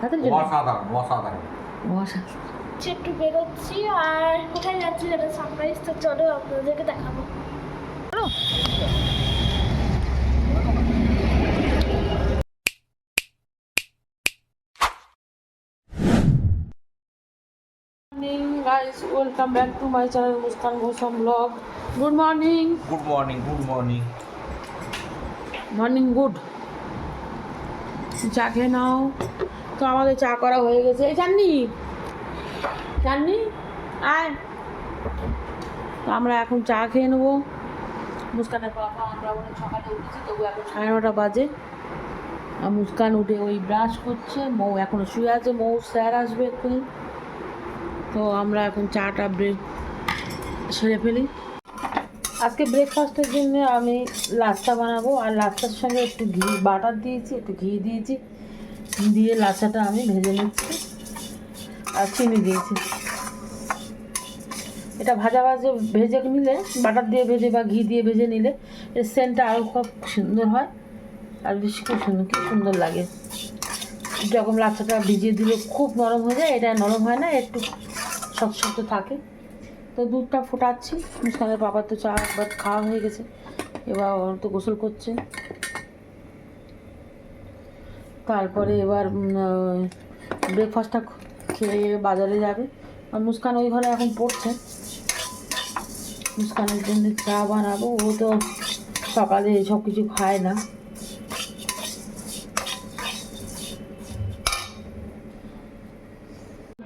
তাড়াতাড়ি চলে অসাধারণ অসাধারণ অসা হচ্ছে একটু বেরোচ্ছি আর কোথায় যাচ্ছি সেটা সারপ্রাইজ তো চলো আপনাদেরকে দেখাবো। Morning guys welcome back to my channel Muskan Ghosham blog good morning good morning good morning morning good চা খেয়ে নাও তো আমাদের চা করা হয়ে গেছে। এই চাননি? চাননি? আয়। তো আমরা এখন চা খেয়ে নেব। মুস্কানের বাবা আমরা অনেক সকালে উঠেছি, তবু এখন সাড়ে নটা বাজে। আর মুস্কান উঠে ওই ব্রাশ করছে মৌ এখনও শুয়ে আছে মৌ স্যার আসবে এক্ষুনি। তো আমরা এখন চাটা ব্রেক সেরে ফেলি। আজকে ব্রেকফাস্টের জন্য আমি লাচ্চা বানাবো, আর লাচ্চার সঙ্গে একটু ঘি, বাটার দিয়েছি, একটু ঘি দিয়েছি। দিয়ে লাচ্চাটা আমি ভেজে নিচ্ছি আর চিনি দিয়েছি। এটা ভাজা ভাজে ভেজে নিলে, বাটার দিয়ে ভেজে বা ঘি দিয়ে ভেজে নিলে এর সেন্টটা আরও খুব সুন্দর হয় আর বেশি খুব সুন্দর কি সুন্দর লাগে। যখন লাচ্চাটা ভিজিয়ে দিলে খুব নরম হয়ে যায়, এটা নরম হয় না, একটু শক্ত থাকে। তো দুধটা ফোটাচ্ছি মুস্কানের বাবার তো চা একবার খাওয়া হয়ে গেছে, এবার তো গোসল করছে। তারপরে এবার ব্রেকফাস্টটা খেয়ে বাজারে যাবে। আর মুস্কান ওই ঘরে এখন পড়ছে। মুস্কানের জন্য চা বানাবো। ও তো সকালে সব কিছু খায় না।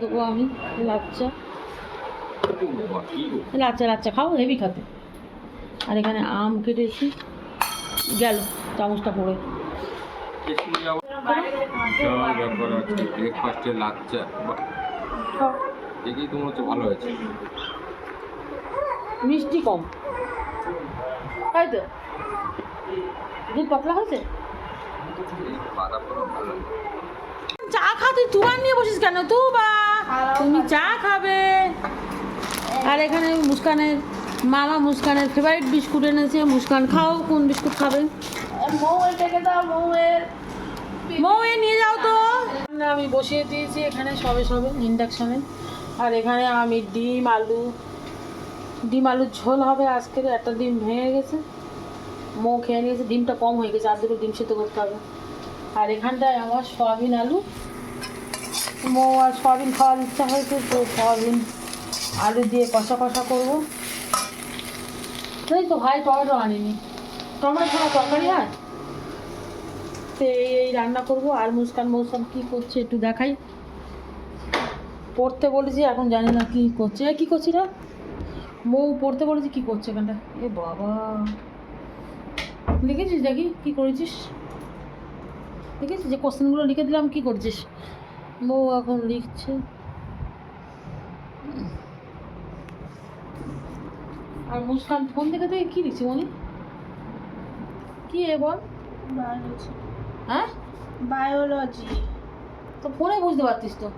দেবো আমি লাচ্চা। লাচ্চা লাচ্চা খাও, হেভি খাতে। আর এখানে আম কেটেছি। গেল, চামচটা পড়ে। ব্রেকফাস্টে লাচ্চা বাহ, খাও দেখেই তো মনে হচ্ছে ভালো হয়েছে। মিষ্টি কম। তাই তো? দুধ পাতলা হয়েছে। চা খা তুই তুয়ার নিয়ে বসিস কেন? তু বা তুমি চা খাবে। আর এখানে মুস্কানের মামা মুস্কানের ফেভারিট বিস্কুট এনেছে। মুস্কান খাও কোন বিস্কুট খাবে? মৌ দাও মৌয়ের। মৌ এ নিয়ে যাও তো। আমি বসিয়ে দিয়েছি, এখানে সবে সবে ইন্ডাকশানে আর এখানে আমি ডিম, আলু, ডিম আলুর ঝোল হবে আজকের একটা ডিম ভেঙে গেছে। মৌ খেয়ে নিয়েছে, ডিমটা কম হয়ে গেছে, আর দুটো ডিম সেদ্ধ করতে হবে। আর এখানটায় আমার সয়াবিন আলু। মৌ আর সয়াবিন খাওয়ার ইচ্ছা হয়েছে, তো সয়াবিন আলু দিয়ে কষা কষা করব। এই তো ভাই টমেটো আনিনি। টমেটো ছাড়া তরকারি হয়? তো এই রান্না করব আর মুস্কান মৌসুম কী করছে একটু দেখাই। পড়তে বলেছি এখন জানি না কী করছে। কী করছি না মৌ পড়তে বলেছি কী করছে এখানটা? এ বাবা। লিখেছিস দেখি কী করেছিস? লিখেছিস যে কোশ্চেনগুলো লিখে দিলাম কী করছিস? মৌ এখন লিখছে। আর মুস্কান ফোন দেখে দেখে কী লিখছে মনি কী এ বল? হ্যাঁ? বায়োলজি তো ফোনে বুঝতে পারতিস তো।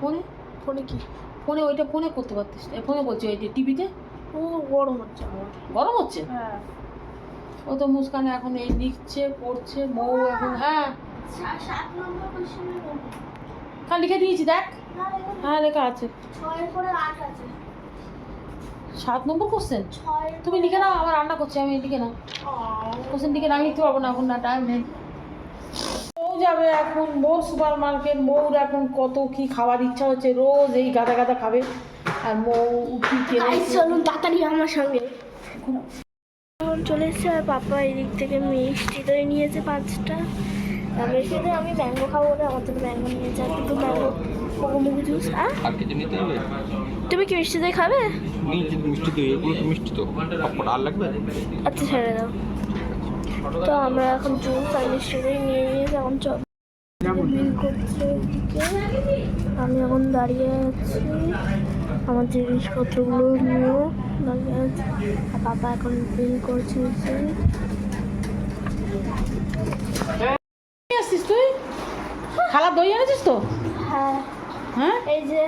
ফোনে? ফোনে কি? ফোনে ওইটা ফোনে করতে পারতিস ফোনে বলছি ওই টিভিতে। ও গরম হচ্ছে গরম হচ্ছে? হ্যাঁ। ও তো মুস্কান এখন এই লিখছে পড়ছে মৌ এখন হ্যাঁ। হ্যাঁ লিখে দিয়েছি দেখ। হ্যাঁ লেখা আছে। সাত নম্বর কোশ্চেন তুমি লিখে নাও আমার রান্না করছি আমি লিখে নাও। কোশ্চেন লিখে নাও আমি লিখতে পারব না এখন না টাইম নেই। মৌ যাবে এখন? মৌ সুপার মার্কেট মৌর এখন কত কি খাবার ইচ্ছা হচ্ছে? রোজ এই গাদা গাদা খাবে। আর মৌ কি কেনে চলুন তাড়াতাড়ি আমার সঙ্গে। এখন চলে এসছে আর পাপা এদিক থেকে মিষ্টি দই নিয়েছে পাঁচটা। মিষ্টি দই আমি ম্যাঙ্গো খাব বলে আমার জন্য ম্যাঙ্গো নিয়েছে আর দুটো ম্যাঙ্গো মুগু জুস আর তুমি কি মিষ্টি দই খাবে? মিষ্টি মিষ্টি তো মিষ্টি তো। আর লাগবে? আচ্ছা ছেড়ে দাও। তো আমরা এখন জুস আর মিষ্টি নিয়ে নিয়েছি এখন চল আমি এখন দাঁড়িয়ে আছি। আমার জিনিসপত্রগুলো নিয়েও দাঁড়িয়ে আছি। আর বাবা এখন বিল করছে আসছিস তুই? খালা দই এনেছিস তো? হ্যাঁ। হ্যাঁ? এই যে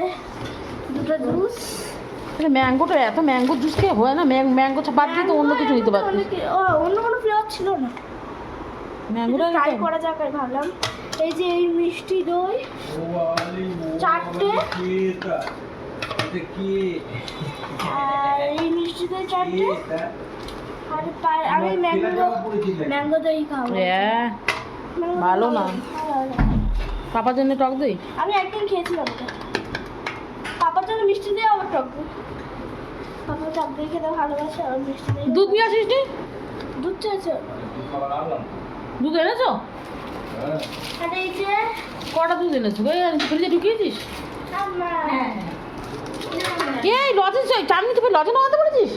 দুটো জুস। ম্যাঙ্গোটা এত ম্যাঙ্গো জুস খেয়ে হয় না? ম্যাঙ্গো বাদ দিয়ে তো অন্য কিছু নিতে পারতিস। ও অন্য কোনো ফ্লেভার ছিল না। ম্যাঙ্গোটা ট্রাই করা যাক আর ভাবলাম। এই যে এই মিষ্টি দই চারটে। আর এই মিষ্টি দই চারটে। আর আমি ম্যাঙ্গো ম্যাঙ্গো দই খাব। হ্যাঁ ভালো না। পাপার জন্য টক দই? আমি একদিন খেয়েছিলাম মিষ্টি দিয়ে আমার টক দই। পাপা টক দই খেতে ভালোবাসে আর মিষ্টি দই দুধ নিয়ে আসিস নি? দুধ চাইছো। দুধ এনেছো? আর এই যে কটা দুধ এনেছো ফ্রিজে ঢুকিয়েছিস? আমার এই লজেন্স চাটনি তুমি লজেন্স নামাতে বলেছিস?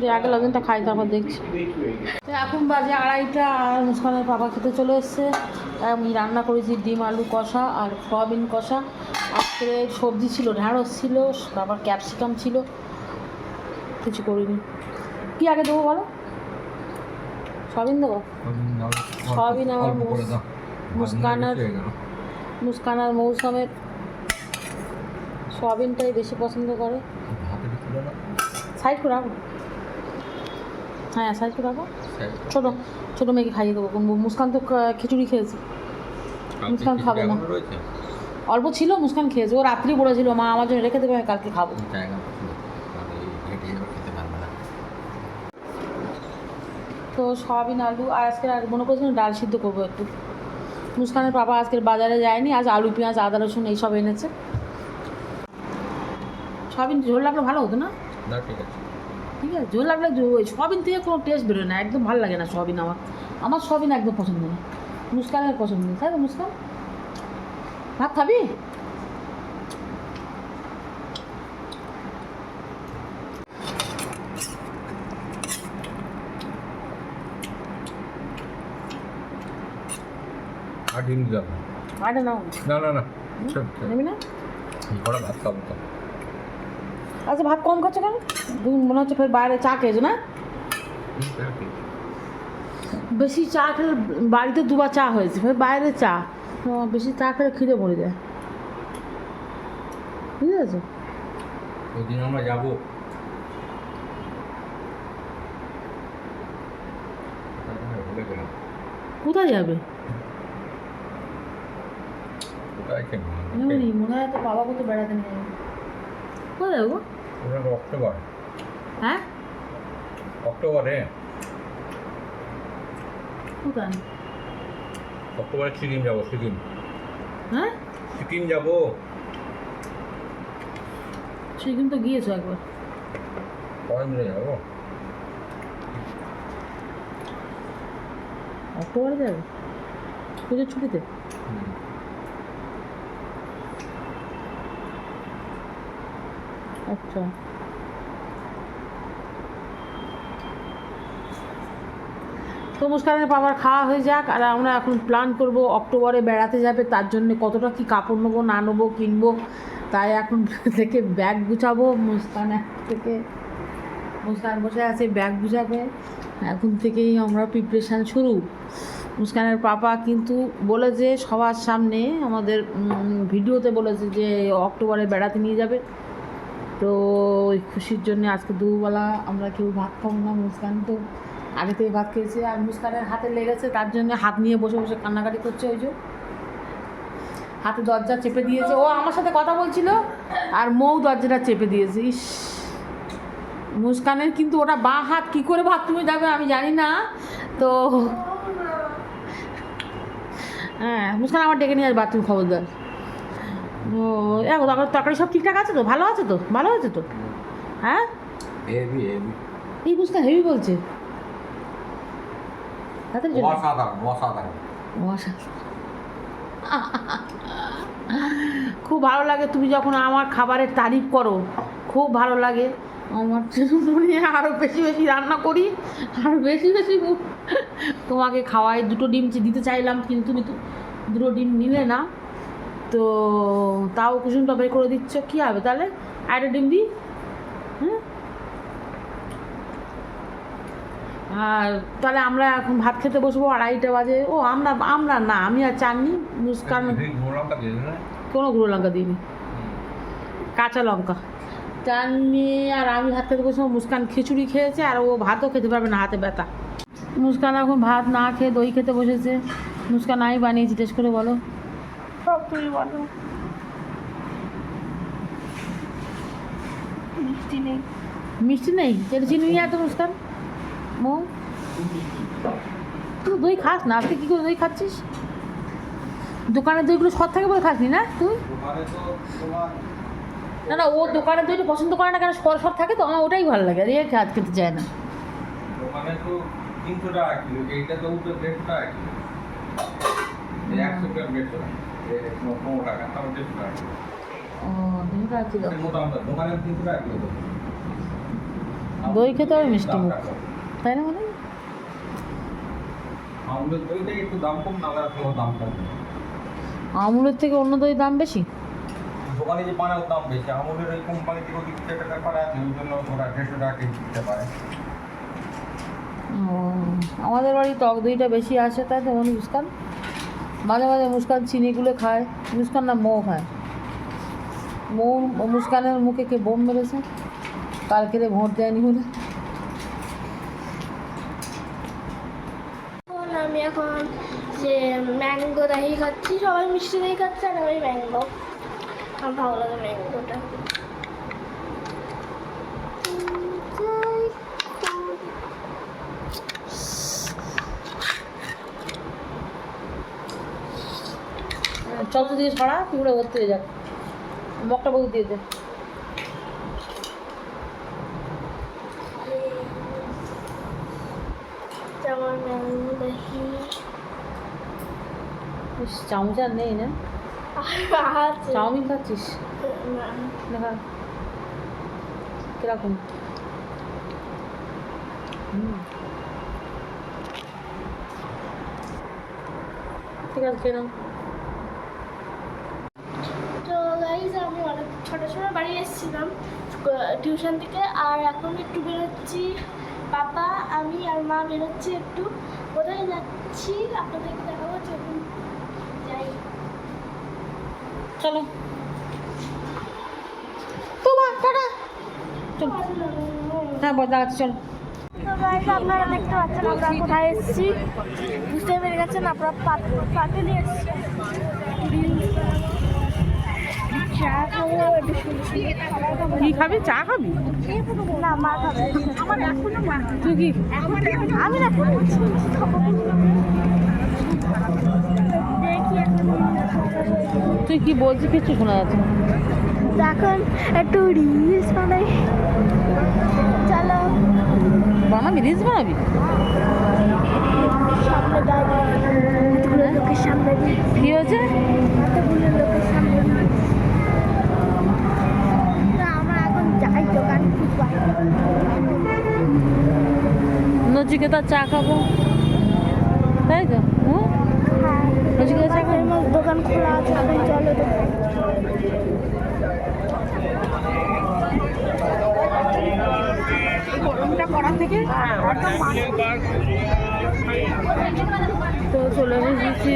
যে আগে লজেনটা খাই তারপর দেখছি। তো এখন বাজে আড়াইটা আর মুসকানের পাপা খেতে চলে এসছে। আমি রান্না করেছি ডিম আলু কষা আর সয়াবিন কষা। আজকে সবজি ছিল ঢ্যাঁড়স ছিল তারপর ক্যাপসিকাম ছিল। কিছু করিনি। কি আগে দেবো বলো? সয়াবিন দেবো? সয়াবিন আমার মুস- মুস্কানার মুস্কানার মৌসুমের সয়াবিনটাই বেশি পছন্দ করে। সাইড করে রাখো। হ্যাঁ সাইড করে রাখো। ছোটো ছোটো মেয়েকে খাইয়ে দেবো। মুস্কান তো খিচুড়ি খেয়েছে। মুস্কান খাবে না। অল্প ছিল মুস্কান খেয়েছে। ও রাত্রি বলেছিল মা আমার জন্য রেখে দেবে আমি কালকে খাব। তো সয়াবিন আলু আর আজকে আর মনে করছিলাম ডাল সিদ্ধ করব একটু। মুস্কানের পাপা আজকের বাজারে যায়নি আজ আলু পেঁয়াজ আদা রসুন এইসব এনেছে। সয়াবিন ঝোল লাগলে ভালো হতো না? না ঠিক আছে। ঠিক আছে? ঝোল লাগলে ওই সয়াবিন থেকে কোনো টেস্ট বেরোয় না একদম ভালো লাগে না সয়াবিন আমার। আমার সয়াবিন একদম পছন্দ না। মুস্কানের পছন্দ নেই তাই তো মুস্কান? ভাত খাবি? আর ডিম দিলাম না। না না নেবি না? কড়া ভাত খাব তো। আচ্ছা ভাত কম খাচ্ছ কেন? তুমি মনে হচ্ছে ফের বাইরে চা খেয়েছো না? বেশি চা খেলে বাড়িতে দুবার চা হয়েছে ফের বাইরে চা। বেশি চা খেলে খিদে পড়ে যায়। ঠিক আছে ওই দিন আমরা যাব? কোথায় যাবে মনে হয় তো বাবা কোথাও বেড়াতে নিয়ে যাবে। কোথায় যাব ওটা তো অক্টোবর। হ্যাঁ? অক্টোবরে? কোথায়? অক্টোবরে সিকিম যাব সিকিম। হ্যাঁ? সিকিম যাব। সিকিম তো গিয়েছো একবার। সবাই মিলে যাব। অক্টোবরে যাবে? পুজোর ছুটিতে? আচ্ছা। তো মুস্কানের বাবার খাওয়া হয়ে যাক, আর আমরা এখন প্ল্যান করব অক্টোবরে বেড়াতে যাবে, তার জন্য কতটা কি কাপড় নেব, না নেব, কিনবো, তাই এখন থেকে ব্যাগ গুছাবো মুস্কান থেকে মুস্কান বসে আছে ব্যাগ গুছাবে। এখন থেকেই আমরা প্রিপারেশান শুরু। মুস্কানের পাপা কিন্তু বলেছে সবার সামনে, আমাদের ভিডিওতে বলেছে যে অক্টোবরে বেড়াতে নিয়ে যাবে। তো ওই খুশির জন্য আজকে দুবেলা আমরা কেউ ভাত খাব না, মুস্কান তো আগে থেকে ভাত খেয়েছে আর মুস্কানের হাতে লেগেছে, তার জন্য হাত নিয়ে বসে বসে কান্নাকাটি করছে ওই যে। হাতে দরজা চেপে দিয়েছে, ও আমার সাথে কথা বলছিল আর মৌ দরজাটা চেপে দিয়েছে, ইস। মুস্কানের কিন্তু ওটা বাঁ হাত, কী করে বাথরুমে যাবে আমি জানি না, তো হ্যাঁ মুস্কান আমার ডেকে নিয়ে আস বাথরুম খবরদার। দেখো তরকারি তরকারি সব ঠিকঠাক আছে তো? ভালো আছে তো? ভালো আছে তো? হ্যাঁ? হেভি হেভি এই মুস্কান হেভি বলছে। খুব ভালো লাগে তুমি যখন আমার খাবারের তারিফ করো। খুব ভালো লাগে। আমার মনে আরও বেশি বেশি রান্না করি আরও বেশি বেশি তোমাকে খাওয়াই দুটো ডিম দিতে চাইলাম কিন্তু তুমি তো দুটো ডিম নিলে না। তো তাও কুসুমটা বের করে দিচ্ছ কী হবে তাহলে? আরেকটা ডিম দিই হ্যাঁ আর তাহলে আমরা এখন ভাত খেতে বসবো আড়াইটা বাজে। ও আমরা আমরা না আমি আর চাননি। মুস্কান কোনো গুঁড়ো লঙ্কা দিইনি। কাঁচা লঙ্কা। চাননি আর আমি ভাত খেতে বসবো মুস্কান খিচুড়ি খেয়েছে আর ও ভাতও খেতে পারবে না হাতে ব্যথা। মুস্কান এখন ভাত না খেয়ে দই খেতে বসেছে। মুস্কান আমি বানিয়েছি টেস্ট করে বলো। সব তুমি বলো মিষ্টি নেই। মিষ্টি নেই? যেটা চিনি নিয়ে এত মুস্কান। মো? তুই দই খাস না? আজকে কী করে দই খাচ্ছিস? দোকানের দইগুলো সৎ থাকে বলে খাসনি না তুই? না না ও দোকানের দইটা পছন্দ করে না কেন? সর সর থাকে তো? আমার ওটাই ভালো লাগে। রে খাত খেতে চায় না। ওখানে তো তিনশো টাকা কিলো এইটা তো দেড়শো টাকা কিলো। একশো গ্রাম দেড়শো টাকা। পনেরো টাকা তারপর দেড়শো টাকা। ও দই খাচ্ছিল দোকানে তিনশো টাকা কিলো দই খেতে হবে মিষ্টি মুখ। তাই না মানে? আমুলের দইটা একটু দাম কম না হলে দাম কম আমুলের থেকে অন্য দই দাম বেশি? দোকানে যে বানাও দাম বেশি আমুলের ওই কোম্পানি থেকে ওদিক থেকে ব্যাপার আছে ওই জন্য ওরা দেড়শো টাকা কেজি দিতে পারে। আমাদের বাড়ি টক দইটা বেশি আসে তাই তো মনে মুস্কান মাঝে মাঝে মুস্কান চিনিগুলো খায়। মুস্কান না মৌ খায়। মৌ, মুস্কানের মুখে কে বোম মেরেছে? কালকে রে ভোট দেয়নি বলে। আমি এখন যে ম্যাঙ্গো দহি খাচ্ছি, সবাই মিষ্টি দহি খাচ্ছে আর আমি ম্যাঙ্গো। আমার ভালো লাগে ম্যাঙ্গোটা। চল তো দিয়ে ছড়া পিঁপড়ে ভর্তি হয়ে যাক মগটা বউ দিয়ে দে। চামচ আর নেই না? চাউমিন খাচ্ছিস? দেখা। কীরকম? ঠিক আছে কেন তো গাইজ আমি অনেক ছটার সময় বাড়ি এসেছিলাম টিউশন থেকে। আর এখন একটু বেরোচ্ছি। পাপা আমি আর মা বেরোচ্ছি একটু। কোথায় যাচ্ছি? আপনাদেরকে দেখাবো। চলুন যাই। চলো। হ্যাঁ বল দাঁড়াচ্ছি চল। আপনারা দেখতে পাচ্ছেন আমরা কোথায় এসেছি। বুঝতে পেরে গেছেন আমরা পাতে নিয়ে এসেছি। কি খাবি? চা খাবি? না মা খাবে। আমার এখনও তুই কি? আমি তুই কি বলছিস? কিছু শোনা যাচ্ছে। এখন একটু রিলস বানাই। চলো। বানাবি? রিলস বানাবি? সামনে লোকের কি হয়েছে? লোকের সামনে দিয়ে না আমরা এখন যাই দোকান খুঁজবো নচিকেতা চা খাব। তাই তো? খাব। দোকান খোলা আছে চলো তো। তো চলে এসেছি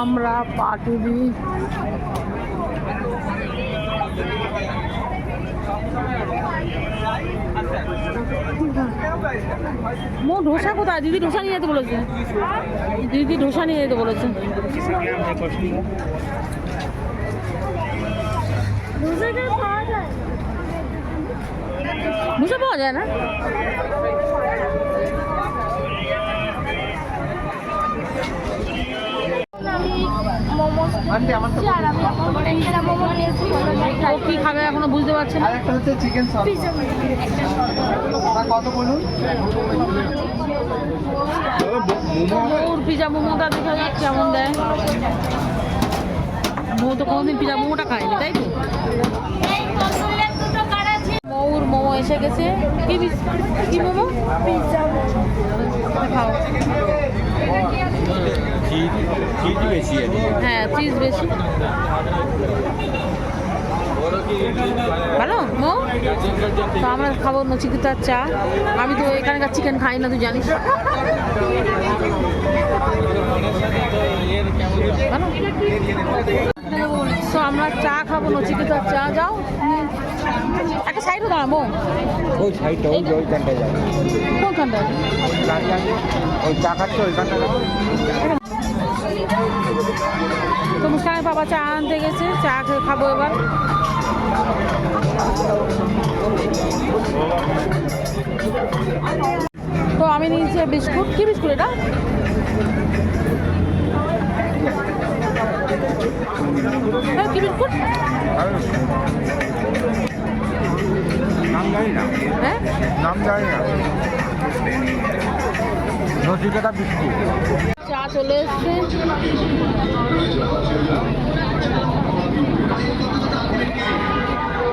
আমরা পাটুলি। মো ধোসা কোথায় দিদি ধোসা নিয়ে যেতে বলেছে। দিদি ধোসা নিয়ে যেতে বলেছে। ধোসা পাওয়া যায়? না? মোমো নিয়েছি ও কি খাবে এখনও বুঝতে পারছে না। একটা হচ্ছে চিকেন সস কত বলুন? মোমোর পিজা মোমোটা দেখা যাক কেমন দেয়। মৌ তো কোনোদিন পিজা মোমোটা খায়নি তাই তো? মৌর মোমো এসে গেছে। কি কি মোমো? খাও। চিজ চিজ বেশি আছে হ্যাঁ চিজ বেশি। ভালো? মো? তো আমরা খাব নচিকিতার চা। আমি তো এখানকার চিকেন খাই না তুই জানিস। তো আমরা চা খাব নচিকেতার চা যাও। একটা সাইডে দাঁড়াবো ওই সাইডটা ওই ওইখানটায় যাবে কোনখানটায়? ওই চা খাচ্ছে ওইখানটা যাবে তো মুস্কানের বাবা চা আনতে গেছে চা খাব এবার। তো আমি নিয়েছি বিস্কুট। কি বিস্কুট এটা? হ্যাঁ, কি বিস্কুট? নাম জানি না হ্যাঁ? নাম জানি না। নচিকেতা বিস্কুট। চলে এসছে।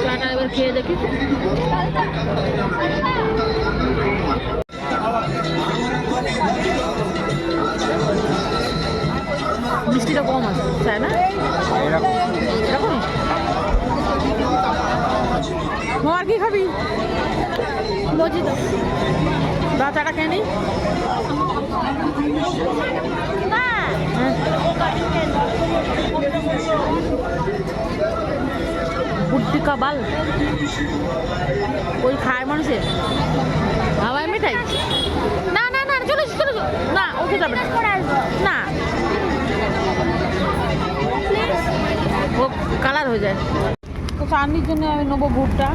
চাটা এবার খেয়ে দেখি। মিষ্টিটা কম আছে, তাই না? এরকম? আর কি খাবি? তো দা চাটা খেয়ে নি পুট্টিকা হ্যাঁ। বাল ওই খায় মানুষের। হাওয়াই মিঠাই? না না না, চলে চলে না ওকে যাবে না। ও কালার হয়ে যায়। তো চাটনির জন্য আমি নেব ভুট্টা।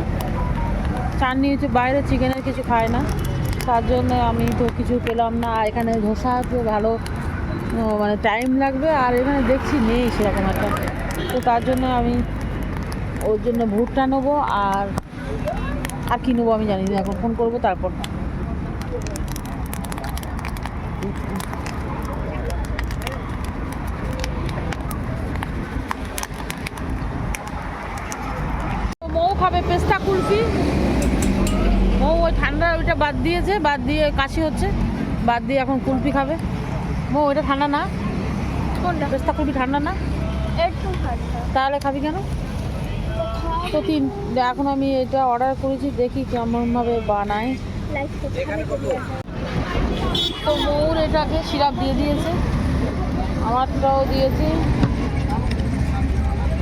চাটনি হচ্ছে বাইরে, চিকেনের কিছু খায় না। তার জন্য আমি তো কিছু পেলাম না এখানে ধোসা আছে ভালো মানে টাইম লাগবে, আর এখানে দেখছি নেই সেরকম একটা। তো তার জন্য আমি ওর জন্য ভুট্টা নেব, আর আর কী নেব আমি জানি না, এখন ফোন করব, তারপর মৌ খাবে পেস্তা কুলফি মৌ ওই ঠান্ডা ওইটা বাদ দিয়েছে বাদ দিয়ে কাশি হচ্ছে বাদ দিয়ে এখন কুলফি খাবে। মৌ ওইটা ঠান্ডা না? কোনটা? পেস্তা কুলফি ঠান্ডা না? একটু তাহলে খাবি কেন? তো তিন এখন আমি এটা অর্ডার করেছি দেখি কেমনভাবে বানায়। তো মৌর এটাকে সিরাপ দিয়ে দিয়েছে আমারটাও দিয়েছে।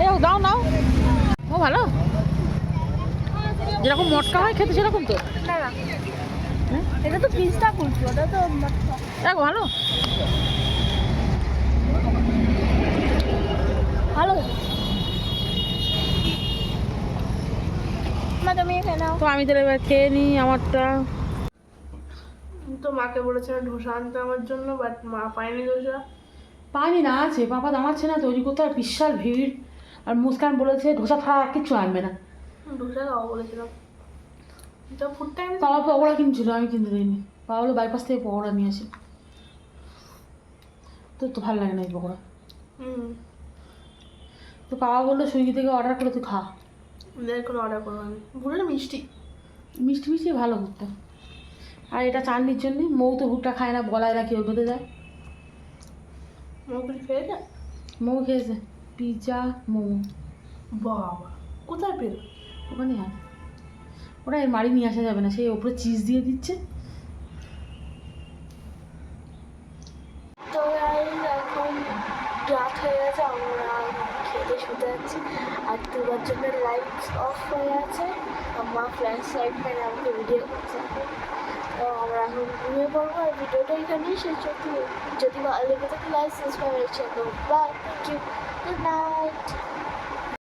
এ ও দাও নাও ও ভালো। যেরকম মটকা হয় খেতে সেরকম তো? না না? এটা তো পিস্তা কুলফি ওটা তো। দেখ ভালো? ভালো। তো আমি তাহলে এবার খেয়ে নিই আমারটা। তো মাকে বলেছিলাম ধোসা আনতে আমার জন্য বাট মা পায়নি ধোসা। পানি না আছে। পাপা দামাচ্ছে না তৈরি করতে আর বিশাল ভিড়। আর মুস্কান বলেছে ধোসা ছাড়া আর কিচ্ছু আনবে না। ধোসা খাওয়া বলেছিলাম। বাবা পকোড়া কিনছিল আমি কিনতে দিইনি বাবা হলো বাইপাস থেকে পকোড়া নিয়ে আসি। তোর তো ভালো লাগে না এই পকোড়া। হুম। তো বাবা বলল সুইগি থেকে অর্ডার করে তুই খা। করে অর্ডার করব আমি ভুলের মিষ্টি। মিষ্টি মিষ্টি ভালো ভুট্টা। আর এটা চাটনির জন্যে মৌ তো ভুট্টা খায় না বলায় না কেউ বেঁধে যায়। মুখগুলি খেয়ে যা মৌ খেয়েছে। পিৎজা মোমো বাবা কোথায় পেল? ওখানে আছে। ওটা এর বাড়ি নিয়ে আসা যাবে না, সেই ওপরে চিজ দিয়ে দিচ্ছে। হয়ে গেছে, আমরা খেতে শুতে যাচ্ছি। আর দুবার লাইট অফ হয়ে মা মেরে আমাকে ভিডিও তো আমরা এখন পড়ব, আর ভিডিওটা যদি ভালো লেগে থাকে লাইক সাবস্ক্রাইব করব bye thank you good night